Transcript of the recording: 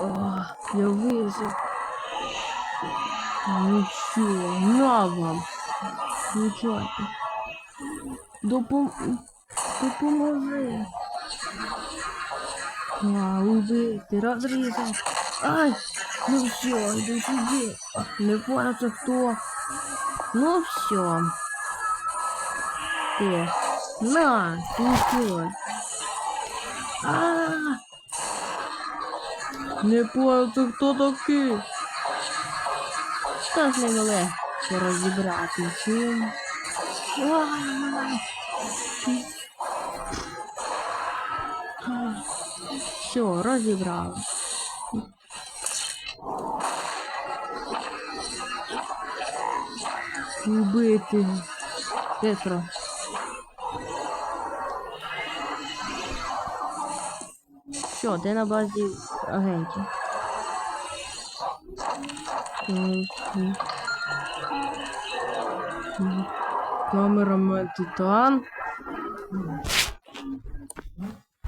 О, я вижив. Нічого, на вам. Нічого. Допом... Допоможи. А, убити, розрізав. Ай! Ну все, йду сюди. Не понял, це хто. Ну все. Ти. На, ти що? А! Не понял, це хто такий? Та з ними легко розібрати чим. Все, розібрали. Убити. Петро. Що, де на базі агентів? Камера Титан.